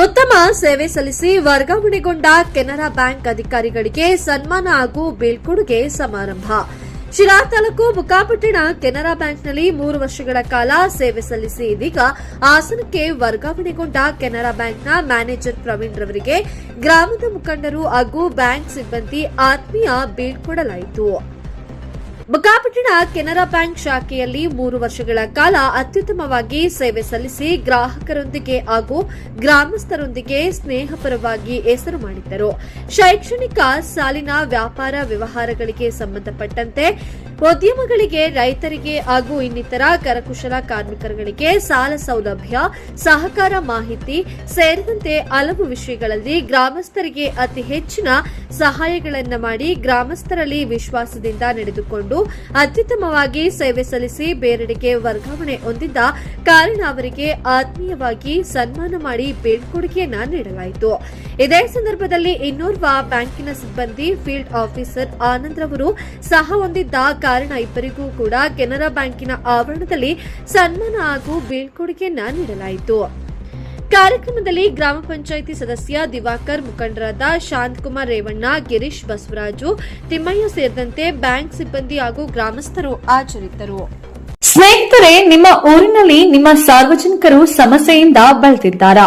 ಉತ್ತಮ ಸೇವೆ ಸಲ್ಲಿಸಿ ವರ್ಗಾವಣೆಗೊಂಡ ಕೆನರಾ ಬ್ಯಾಂಕ್ ಅಧಿಕಾರಿಗಳಿಗೆ ಸನ್ಮಾನ ಹಾಗೂ ಬೀಳ್ಕೊಡುಗೆ ಸಮಾರಂಭ. ಶಿರಾ ತಾಲೂಕು ಬುಕ್ಕಾಪಟ್ಟಣ ಕೆನರಾ ಬ್ಯಾಂಕ್ನಲ್ಲಿ ಮೂರು ವರ್ಷಗಳ ಕಾಲ ಸೇವೆ ಸಲ್ಲಿಸಿ ಇದೀಗ ಹಾಸನಕ್ಕೆ ವರ್ಗಾವಣೆಗೊಂಡ ಕೆನರಾ ಬ್ಯಾಂಕ್ನ ಮ್ಯಾನೇಜರ್ ಪ್ರವೀಣ್ ರವರಿಗೆ ಗ್ರಾಮದ ಮುಖಂಡರು ಹಾಗೂ ಬ್ಯಾಂಕ್ ಸಿಬ್ಬಂದಿ ಆತ್ಮೀಯ ಬೀಳ್ಕೊಡಲಾಯಿತು. ಬುಕ್ಕಾಪಟ್ಟಣ ಕೆನರಾ ಬ್ಯಾಂಕ್ ಶಾಖೆಯಲ್ಲಿ ಮೂರು ವರ್ಷಗಳ ಕಾಲ ಅತ್ಯುತ್ತಮವಾಗಿ ಸೇವೆ ಸಲ್ಲಿಸಿ ಗ್ರಾಹಕರೊಂದಿಗೆ ಹಾಗೂ ಗ್ರಾಮಸ್ಥರೊಂದಿಗೆ ಸ್ನೇಹಪರವಾಗಿ ಹೆಸರು ಮಾಡಿದ್ದರು. ಶೈಕ್ಷಣಿಕ ಸಾಲಿನ ವ್ಯಾಪಾರ ವ್ಯವಹಾರಗಳಿಗೆ ಸಂಬಂಧಪಟ್ಟಂತೆ ಉದ್ಯಮಗಳಿಗೆ, ರೈತರಿಗೆ ಹಾಗೂ ಇನ್ನಿತರ ಕರಕುಶಲ ಕಾರ್ಮಿಕರುಗಳಿಗೆ ಸಾಲ ಸೌಲಭ್ಯ, ಸಹಕಾರ ಮಾಹಿತಿ ಸೇರಿದಂತೆ ಹಲವು ವಿಷಯಗಳಲ್ಲಿ ಗ್ರಾಮಸ್ಥರಿಗೆ ಅತಿ ಹೆಚ್ಚಿನ ಸಹಾಯಗಳನ್ನು ಮಾಡಿ ಗ್ರಾಮಸ್ಥರಲ್ಲಿ ವಿಶ್ವಾಸದಿಂದ ನಡೆದುಕೊಂಡು ಅತ್ಯುತ್ತಮವಾಗಿ ಸೇವೆ ಸಲ್ಲಿಸಿ ಬೇರೆಡೆಗೆ ವರ್ಗಾವಣೆ ಹೊಂದಿದ್ದ ಕಾರಣ ಅವರಿಗೆ ಆತ್ಮೀಯವಾಗಿ ಸನ್ಮಾನ ಮಾಡಿ ಬೀಳ್ಕೊಡುಗೆಯನ್ನ ನೀಡಲಾಯಿತು. ಇದೇ ಸಂದರ್ಭದಲ್ಲಿ ಇನ್ನೋರ್ವ ಬ್ಯಾಂಕಿನ ಸಿಬ್ಬಂದಿ ಫೀಲ್ಡ್ ಆಫೀಸರ್ ಆನಂದ್ ರವರು ಸಹ ಹೊಂದಿದ್ದ ಕಾರಣ ಇಬ್ಬರಿಗೂ ಕೂಡ ಕೆನರಾ ಬ್ಯಾಂಕಿನ ಆವರಣದಲ್ಲಿ ಸನ್ಮಾನ ಹಾಗೂ ಬೀಳ್ಕೊಡುಗೆಯನ್ನ ನೀಡಲಾಯಿತು. ಕಾರ್ಯಕ್ರಮದಲ್ಲಿ ಗ್ರಾಮ ಪಂಚಾಯಿತಿ ಸದಸ್ಯ ದಿವಾಕರ್ ಮುಖಂಡರಾದ ಶಾಂತಕುಮಾರ್ ರೇವಣ್ಣ, ಗಿರೀಶ್ ಬಸವರಾಜು, ತಿಮ್ಮಯ್ಯ ಸೇರಿದಂತೆ ಬ್ಯಾಂಕ್ ಸಿಬ್ಬಂದಿ ಹಾಗೂ ಗ್ರಾಮಸ್ಥರು ಹಾಜರಿದ್ದರು. ಸ್ನೇಹಿತರೆ, ನಿಮ್ಮ ಊರಿನಲ್ಲಿ ನಿಮ್ಮ ಸಾರ್ವಜನಿಕರು ಸಮಸ್ಯೆಯಿಂದ ಬಳಲಿದ್ದಾರಾ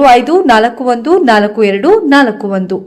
ಮೂರು ಐದು ನಾಲ್ಕು ಒಂದು ನಾಲ್ಕು ಎರಡು ನಾಲ್ಕು ಒಂದು.